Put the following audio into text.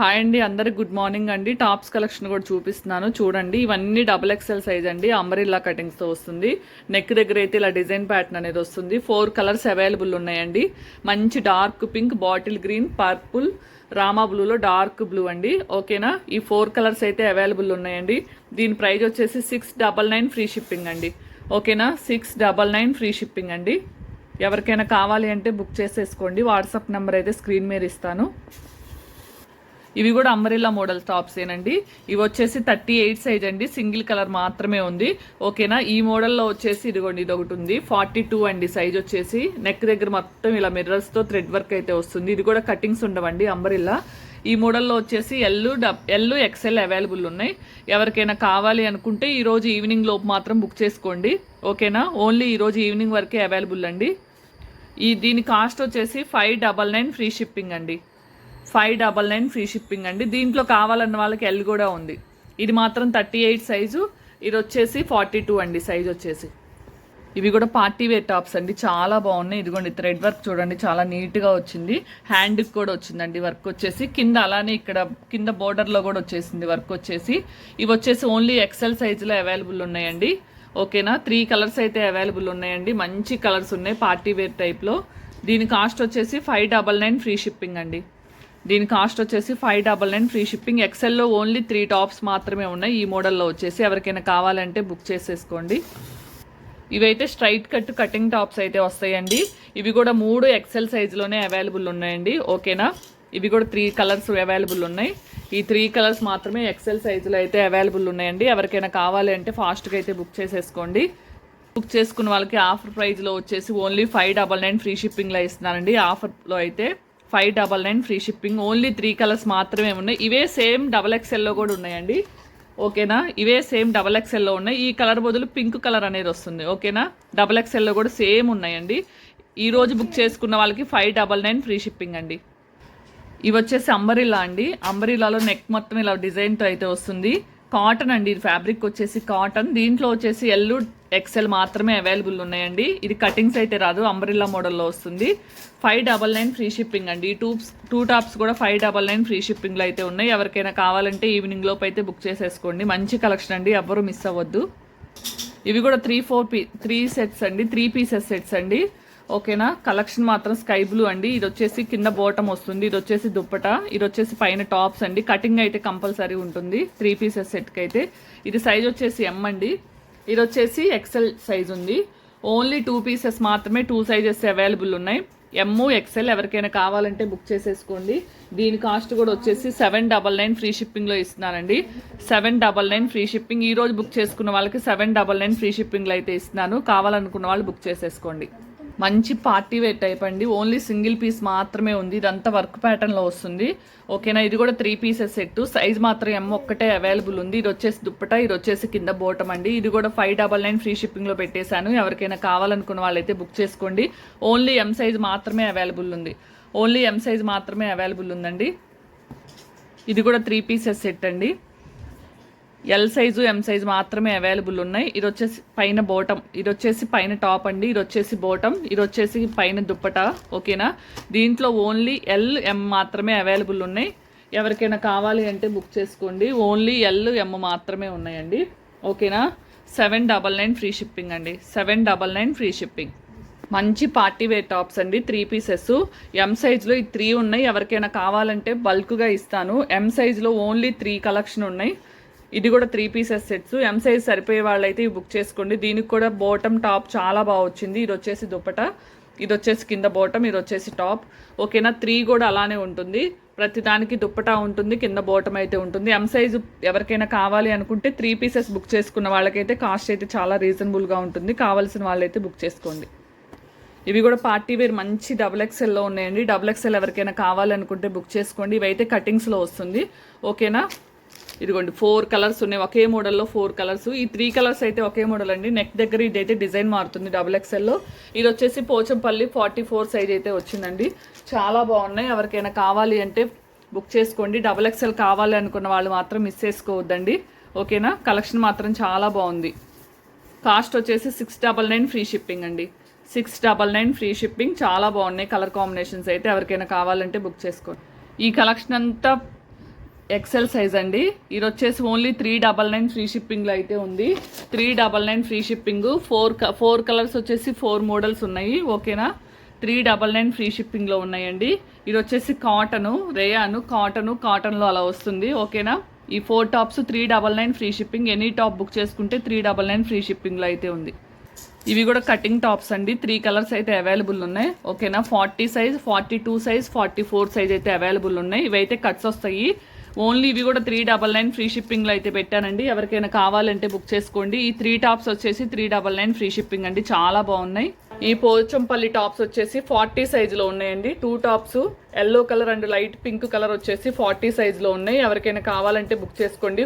Hi అండి అందరికి good morning అండి. టాప్స్ కలెక్షన్ కూడా చూపిస్తున్నాను. చూడండి ఇవన్నీ డబుల్ ఎక్స్ఎల్ సైజ్ అండి. అంబరిల్లా కటింగ్స్తో వస్తుంది. నెక్ దగ్గర అయితే ఇలా డిజైన్ ప్యాటర్న్ అనేది వస్తుంది. ఫోర్ కలర్స్ అవైలబుల్ ఉన్నాయండి. మంచి dark pink bottle green purple Rama బ్లూలో డార్క్ బ్లూ అండి. ఓకేనా ఈ ఫోర్ కలర్స్ అయితే అవైలబుల్ ఉన్నాయండి. దీని ప్రైస్ వచ్చేసి six double nine free shipping అండి. ఓకేనా six double nine free shipping అండి. ఎవరికైనా కావాలి అంటే బుక్ చేసేసుకోండి. వాట్సాప్ నెంబర్ అయితే స్క్రీన్ మీద ఇస్తాను. ఇవి కూడా అంబరిల్లా మోడల్ టాప్స్ ఏనండి. ఇవి వచ్చేసి థర్టీ ఎయిట్ సైజ్ అండి. సింగిల్ కలర్ మాత్రమే ఉంది. ఓకేనా? ఈ మోడల్లో వచ్చేసి ఇదిగోండి ఇది ఒకటి ఉంది. ఫార్టీ టూ అండి సైజ్ వచ్చేసి. నెక్ దగ్గర మొత్తం ఇలా మిర్రర్స్తో థ్రెడ్ వర్క్ అయితే వస్తుంది. ఇది కూడా కటింగ్స్ ఉండవండి అంబరిల్లా ఈ మోడల్లో వచ్చేసి ఎల్లు డబ్ ఎల్లు ఎక్సెల్ అవైలబుల్ ఉన్నాయి. ఎవరికైనా కావాలి అనుకుంటే ఈరోజు ఈవినింగ్ లోపు మాత్రం బుక్ చేసుకోండి. ఓకేనా? ఓన్లీ ఈరోజు ఈవినింగ్ వరకే అవైలబుల్ అండి. ఈ దీని కాస్ట్ వచ్చేసి five double nine free shipping అండి. Five double nine free shipping అండి. దీంట్లో కావాలన్న వాళ్ళకి ఎల్ కూడా ఉంది. ఇది మాత్రం థర్టీ ఎయిట్ సైజు. ఇది వచ్చేసి ఫార్టీ టూ అండి సైజ్ వచ్చేసి. ఇవి కూడా పార్టీ వేర్ టాప్స్ అండి. చాలా బాగున్నాయి. ఇదిగోండి థ్రెడ్ వర్క్ చూడండి. చాలా నీట్గా వచ్చింది. హ్యాండ్కి కూడా వచ్చిందండి వర్క్ వచ్చేసి. కింద అలానే ఇక్కడ కింద బోర్డర్లో కూడా వచ్చేసింది వర్క్ వచ్చేసి. ఇవి వచ్చేసి ఓన్లీ ఎక్సెల్ సైజులో అవైలబుల్ ఉన్నాయండి. ఓకేనా? త్రీ కలర్స్ అయితే అవైలబుల్ ఉన్నాయండి. మంచి కలర్స్ ఉన్నాయి పార్టీ వేర్ టైప్లో. దీని కాస్ట్ వచ్చేసి five double nine free shipping అండి. దీని కాస్ట్ వచ్చేసి five double nine free shipping ఎక్సెల్లో only three tops మాత్రమే ఉన్నాయి. ఈ మోడల్లో వచ్చేసి ఎవరికైనా కావాలంటే బుక్ చేసేసుకోండి. ఇవైతే స్ట్రైట్ కట్ కటింగ్ టాప్స్ అయితే వస్తాయండి. ఇవి కూడా మూడు ఎక్సెల్ సైజులోనే అవైలబుల్ ఉన్నాయండి. ఓకేనా ఇవి కూడా త్రీ కలర్స్ అవైలబుల్ ఉన్నాయి. ఈ త్రీ కలర్స్ మాత్రమే ఎక్సెల్ సైజులో అయితే అవైలబుల్ ఉన్నాయండి. ఎవరికైనా కావాలి అంటే ఫాస్ట్గా అయితే బుక్ చేసేసుకోండి. బుక్ చేసుకున్న వాళ్ళకి ఆఫర్ ప్రైస్లో వచ్చేసి only five double nine free షిప్పింగ్లో ఇస్తున్నారండి. ఆఫర్లో అయితే five double nine free shipping. Only three colours మాత్రమే ఉన్నాయి. ఇవే సేమ్ డబల్ ఎక్స్ఎల్లో కూడా ఉన్నాయండి. ఓకేనా? ఇవే సేమ్ డబల్ ఎక్స్ఎల్లో ఉన్నాయి. ఈ కలర్ బదులు పింక్ కలర్ అనేది వస్తుంది. ఓకేనా? డబల్ ఎక్స్ఎల్లో కూడా సేమ్ ఉన్నాయండి. ఈ రోజు బుక్ చేసుకున్న వాళ్ళకి five double nine free shipping అండి. ఇవి వచ్చేసి అంబరిలా అండి. అంబరిలాలో నెక్ మొత్తం ఇలా డిజైన్తో అయితే వస్తుంది. కాటన్ అండి. ఇది ఫ్యాబ్రిక్ వచ్చేసి కాటన్. దీంట్లో వచ్చేసి ఎల్లు ఎక్సెల్ మాత్రమే అవైలబుల్ ఉన్నాయండి. ఇది కటింగ్స్ అయితే రాదు. అంబ్రిల్లా మోడల్లో వస్తుంది. Five double nine free shipping అండి. టూప్స్ టూ టాప్స్ కూడా ఫైవ్ డబల్ నైన్ ఫ్రీ షిప్పింగ్లో అయితే ఉన్నాయి. ఎవరికైనా కావాలంటే ఈవినింగ్ లోపు అయితే బుక్ చేసేసుకోండి. మంచి కలెక్షన్ అండి. ఎవ్వరూ మిస్ అవ్వద్దు. ఇవి కూడా three four P three sets అండి. త్రీ పీసెస్ సెట్స్ అండి. ఓకేనా? కలెక్షన్ మాత్రం స్కై బ్లూ అండి. ఇది వచ్చేసి కింద బోటం వస్తుంది. ఇది వచ్చేసి దుప్పట. ఇది వచ్చేసి పైన టాప్స్ అండి. కటింగ్ అయితే కంపల్సరీ ఉంటుంది. త్రీ పీసెస్ సెట్కి అయితే ఇది సైజ్ వచ్చేసి ఎం అండి. ఇది వచ్చేసి ఎక్సెల్ సైజ్ ఉంది. ఓన్లీ టూ పీసెస్ మాత్రమే టూ సైజెస్ అవైలబుల్ ఉన్నాయి. ఎమ్ము ఎక్సెల్ ఎవరికైనా కావాలంటే బుక్ చేసేసుకోండి. దీని కాస్ట్ కూడా వచ్చేసి సెవెన్ డబల్ నైన్ ఫ్రీ షిప్పింగ్లో ఇస్తున్నానండి seven double nine free shipping. ఈరోజు బుక్ చేసుకున్న వాళ్ళకి సెవెన్ డబల్ నైన్ ఫ్రీ షిప్పింగ్లో అయితే ఇస్తున్నాను. కావాలనుకున్న వాళ్ళు బుక్ చేసేసుకోండి. మంచి పార్టీ వేర్ టైప్ అండి. ఓన్లీ సింగిల్ పీస్ మాత్రమే ఉంది. ఇదంతా వర్క్ ప్యాటర్న్లో వస్తుంది. ఓకేనా ఇది కూడా త్రీ పీసెస్ సెట్ సైజ్ మాత్రం ఎమ్ ఒక్కటే అవైలబుల్ ఉంది. ఇది వచ్చేసి దుప్పట ఇది వచ్చేసి కింద బోటం అండి. ఇది కూడా ఫైవ్ డబల్ నైన్ ఫ్రీ షిప్పింగ్లో పెట్టేశాను. ఎవరికైనా కావాలనుకున్న వాళ్ళైతే బుక్ చేసుకోండి. ఓన్లీ ఎం సైజ్ మాత్రమే అవైలబుల్ ఉంది. ఓన్లీ ఎం సైజ్ మాత్రమే అవైలబుల్ ఉందండి. ఇది కూడా త్రీ పీసెస్ సెట్ అండి. ఎల్ సైజు ఎం సైజు మాత్రమే అవైలబుల్ ఉన్నాయి. ఇది వచ్చేసి పైన బోటం ఇది వచ్చేసి పైన టాప్ అండి. ఇది వచ్చేసి బోటం ఇది వచ్చేసి పైన దుప్పట ఓకేనా దీంట్లో ఓన్లీ ఎల్ ఎం మాత్రమే అవైలబుల్ ఉన్నాయి. ఎవరికైనా కావాలి అంటే బుక్ చేసుకోండి. ఓన్లీ ఎల్ ఎం మాత్రమే ఉన్నాయండి. ఓకేనా seven double nine free shipping అండి. Seven double nine free shipping మంచి పార్టీ వేర్ టాప్స్ అండి. త్రీ పీసెస్ ఎం సైజ్లో ఈ త్రీ ఉన్నాయి. ఎవరికైనా కావాలంటే బల్క్గా ఇస్తాను. ఎం సైజ్లో ఓన్లీ త్రీ కలెక్షన్ ఉన్నాయి. ఇది కూడా three pieces sets M size సరిపోయే వాళ్ళైతే ఇవి బుక్ చేసుకోండి. దీనికి కూడా బాటమ్ టాప్ చాలా బాగా వచ్చింది. ఇది వచ్చేసి దుప్పట ఇది వచ్చేసి కింద బాటమ్ ఇది వచ్చేసి టాప్ ఓకేనా త్రీ కూడా అలానే ఉంటుంది. ప్రతి దానికి దుప్పటా ఉంటుంది కింద బోటం అయితే ఉంటుంది. ఎం సైజు ఎవరికైనా కావాలి అనుకుంటే త్రీ పీసెస్ బుక్ చేసుకున్న వాళ్ళకైతే కాస్ట్ అయితే చాలా రీజనబుల్గా ఉంటుంది. కావాల్సిన వాళ్ళైతే బుక్ చేసుకోండి. ఇవి కూడా పార్టీ వేర్ మంచి డబుల్ ఎక్స్ఎల్లో ఉన్నాయండి. డబుల్ ఎక్స్ఎల్ ఎవరికైనా కావాలనుకుంటే బుక్ చేసుకోండి. ఇవైతే కటింగ్స్లో వస్తుంది. ఓకేనా ఇదిగోండి ఫోర్ కలర్స్ ఉన్నాయి. ఒకే మోడల్లో ఫోర్ కలర్స్ ఈ త్రీ కలర్స్ అయితే ఒకే మోడల్ అండి. నెక్ దగ్గర ఇదైతే డిజైన్ మారుతుంది డబుల్ ఎక్స్ఎల్లో ఇది వచ్చేసి పోచంపల్లి ఫార్టీ ఫోర్ సైజ్ అయితే వచ్చిందండి. చాలా బాగున్నాయి. ఎవరికైనా కావాలి అంటే బుక్ చేసుకోండి. డబుల్ ఎక్స్ఎల్ కావాలి అనుకున్న వాళ్ళు మాత్రం మిస్ చేసుకోవద్దండి. ఓకేనా? కలెక్షన్ మాత్రం చాలా బాగుంది. కాస్ట్ వచ్చేసి six double nine free shipping అండి. Six double nine free shipping చాలా బాగున్నాయి. కలర్ కాంబినేషన్స్ అయితే ఎవరికైనా కావాలంటే బుక్ చేసుకోండి. ఈ కలెక్షన్ అంతా ఎక్సెల్ సైజ్ అండి. ఇది వచ్చేసి only three double nine free షిప్పింగ్లో అయితే ఉంది. Three double nine free shipping four four colours వచ్చేసి ఫోర్ మోడల్స్ ఉన్నాయి. ఓకేనా త్రీ డబల్ నైన్ ఫ్రీ షిప్పింగ్లో ఉన్నాయండి. ఇది వచ్చేసి కాటను రేయాను కాటను కాటన్లో అలా వస్తుంది. ఓకేనా ఈ four tops three double nine free shipping any top book చేసుకుంటే త్రీ డబల్ నైన్ ఫ్రీ షిప్పింగ్లో అయితే ఉంది. ఇవి కూడా కటింగ్ టాప్స్ అండి. త్రీ కలర్స్ అయితే అవైలబుల్ ఉన్నాయి. ఓకేనా forty size forty two size forty four size అయితే అవైలబుల్ ఉన్నాయి. ఇవైతే కట్స్ వస్తాయి. ఓన్లీ ఇవి కూడా త్రీ డబల్ నైన్ ఫ్రీ షిప్పింగ్లో అయితే పెట్టానండి. ఎవరికైనా కావాలంటే బుక్ చేసుకోండి. ఈ త్రీ టాప్స్ వచ్చేసి three double nine free shipping అండి. చాలా బాగున్నాయి. ఈ పోచంపల్లి టాప్స్ వచ్చేసి ఫార్టీ సైజులో ఉన్నాయండి. Two tops yellow colour and light pink colour వచ్చేసి ఫార్టీ సైజులో ఉన్నాయి. ఎవరికైనా కావాలంటే బుక్ చేసుకోండి.